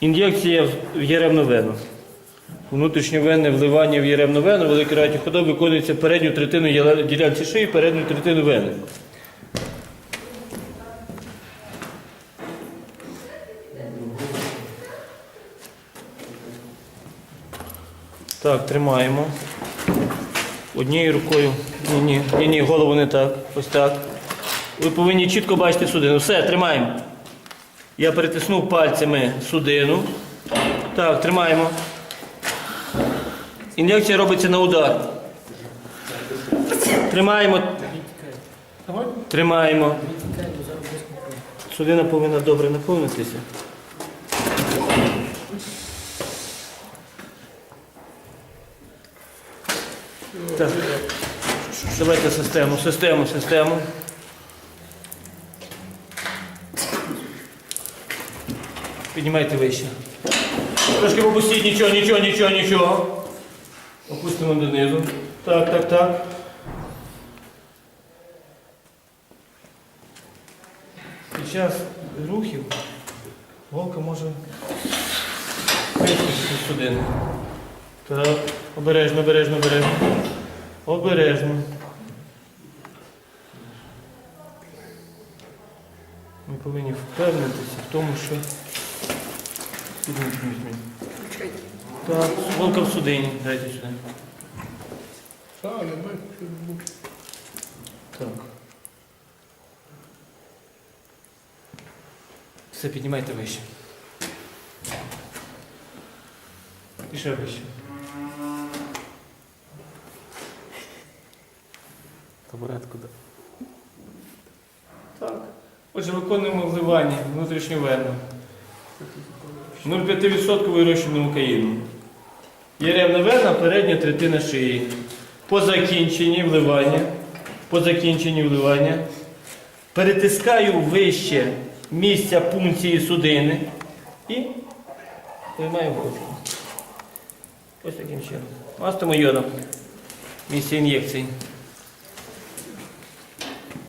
Ін'єкція в єремну вену. Внутрішньовенне вливання в єремну вену великій раді ходов виконується передню третину ділянці шиї, передню третину вени. Так, тримаємо. Однією рукою. Ні, ні, ні, ні, голову не так. Ось так. Ви повинні чітко бачити судину. Все, тримаємо. Я перетиснув пальцями судину. Так, тримаємо. Ін'єкція робиться на удар. Тримаємо. Тримаємо. Судина повинна добре наповнитися. Так. Давайте систему, систему, систему. Піднімайте вище. Трошки попустіть, нічого, нічого, нічого, нічого. Опустимо донизу. Так, так, так. Під час рухів голка може з судини. Так, обережно, обережно, обережно. Обережно. Ми повинні впевнитися в тому, що. Візьміть, візьміть. Так, голка в судині. Дайте сюди. Так. Все, піднімайте вище. І ще вище. Табуретку да. Так. Отже, виконуємо вливання внутрішньовенно. 0,5% розчинного каїну. Єремна вена, передня третина шиї. По закінченні вливання, по закінченні вливання перетискаю вище місця пункції судини і виймаю голку. Ось таким чином. Мастимо йодом. Місце ін'єкції.